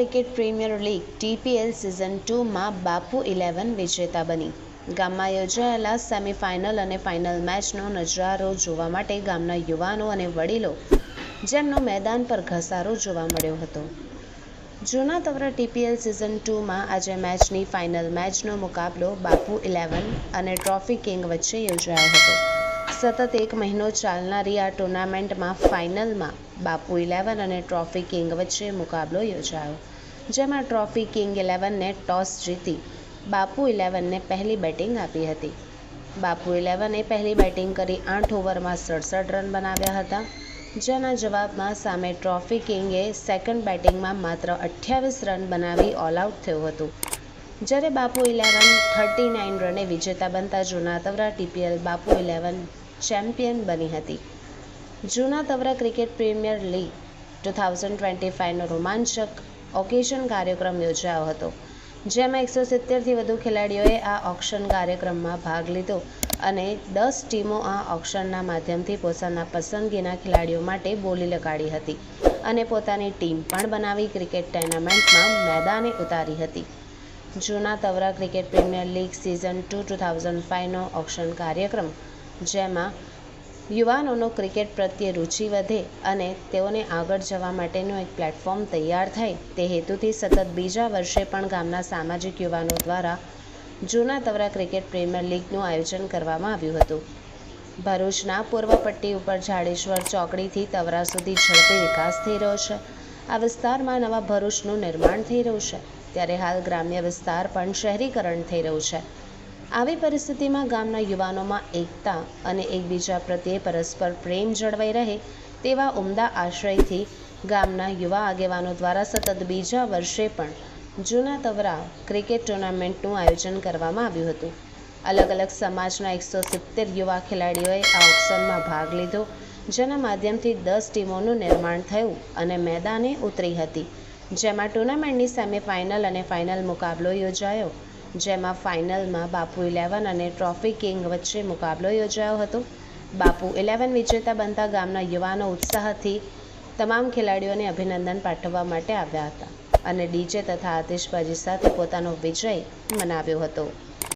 Cricket premier league TPL season ટુમાં Bapu eleven વિજેતા બની. ગામમાં યોજાયેલા સેમીફાઇનલ અને ફાઇનલ મેચનો નજારો જોવા માટે ગામના યુવાનો અને વડીલો જેમનો મેદાન પર ઘસારો જોવા મળ્યો હતો. જૂના તવરા ટીપીએલ સિઝન ટુમાં આજે મેચની ફાઇનલ મેચનો મુકાબલો બાપુ ઇલેવન અને ટ્રોફી કિંગ વચ્ચે યોજાયો હતો. સતત એક મહિનો ચાલનારી આ ટુર્નામેન્ટમાં ફાઇનલમાં બાપુ ઇલેવન અને ટ્રોફી કિંગ વચ્ચે મુકાબલો યોજાયો, જેમાં ટ્રોફી કિંગ ઇલેવનને ટોસ જીતી બાપુ ઇલેવનને પહેલી બેટિંગ આપી હતી. બાપુ ઇલેવને પહેલી બેટિંગ કરી આઠ ઓવરમાં સડસઠ રન બનાવ્યા હતા, જેના જવાબમાં સામે ટ્રોફી કિંગે સેકન્ડ બેટિંગમાં માત્ર અઠ્યાવીસ રન બનાવી ઓલ આઉટ થયું હતું. જ્યારે બાપુ ઇલેવન થર્ટી નાઇન રને વિજેતા બનતા Juna Tavra TPL Bapu eleven champion બની હતી. Juna Tavra cricket premier league two thousand twenty ફાઇવનો રોમાંચક ઓકેશન કાર્યક્રમ યોજાયો હતો, જેમાં એકસો સિત્તેરથી વધુ ખેલાડીઓએ આ ઓક્શન કાર્યક્રમમાં ભાગ લીધો અને દસ ટીમો આ ઓક્શનના માધ્યમથી પોતાના પસંદગીના ખેલાડીઓ માટે બોલી લગાડી હતી અને પોતાની ટીમ પણ બનાવી ક્રિકેટ ટુર્નામેન્ટમાં મેદાને ઉતારી હતી. Juna Tavra cricket premier league season two two thousand ફાઇવનો auction કાર્યક્રમ જેમાં યુવાનોનો ક્રિકેટ પ્રત્યે રુચિ વધે અને તેઓને આગળ જવા માટેનું એક પ્લેટફોર્મ તૈયાર થાય, તે હેતુથી સતત બીજા વર્ષે પણ ગામના સામાજિક યુવાનો દ્વારા જૂના તવરા ક્રિકેટ પ્રીમિયર લીગનું આયોજન કરવામાં આવ્યું હતું. ભરૂચના પૂર્વ પટ્ટી ઉપર જાડેશ્વર ચોકડીથી તવરા સુધી ઝડપી વિકાસ થઈ રહ્યો છે. આ વિસ્તારમાં નવા ભરૂચનું નિર્માણ થઈ રહ્યું છે. ત્યારે હાલ ગ્રામ્ય વિસ્તાર પણ શહેરીકરણ થઈ રહ્યું છે. આવી પરિસ્થિતિમાં ગામના યુવાનોમાં એકતા અને એકબીજા પ્રત્યે પરસ્પર પ્રેમ જળવાઈ રહે તેવા ઉમદા આશ્રયથી ગામના યુવા આગેવાનો દ્વારા સતત બીજા વર્ષે પણ જૂના તવરા ક્રિકેટ ટુર્નામેન્ટનું આયોજન કરવામાં આવ્યું હતું. અલગ અલગ સમાજના એકસો સિત્તેર યુવા ખેલાડીઓએ આ ઓક્શનમાં ભાગ લીધો, જેના માધ્યમથી દસ ટીમોનું નિર્માણ થયું અને મેદાને ઉતરી હતી. જેમાં ટુર્નામેન્ટની સેમિફાઇનલ અને ફાઇનલ મુકાબલો યોજાયો. જેમાં ફાઇનલમાં બાપુ ઇલેવન અને ટ્રોફી કિંગ વચ્ચે મુકાબલો યોજાયો હતો. બાપુ ઇલેવન વિજેતા બનતા ગામના યુવાનો ઉત્સાહથી તમામ ખેલાડીઓને અભિનંદન પાઠવવા માટે આવ્યા હતા અને ડીજે તથા આતિશબાજી સાથે પોતાનો વિજય મનાવ્યો હતો.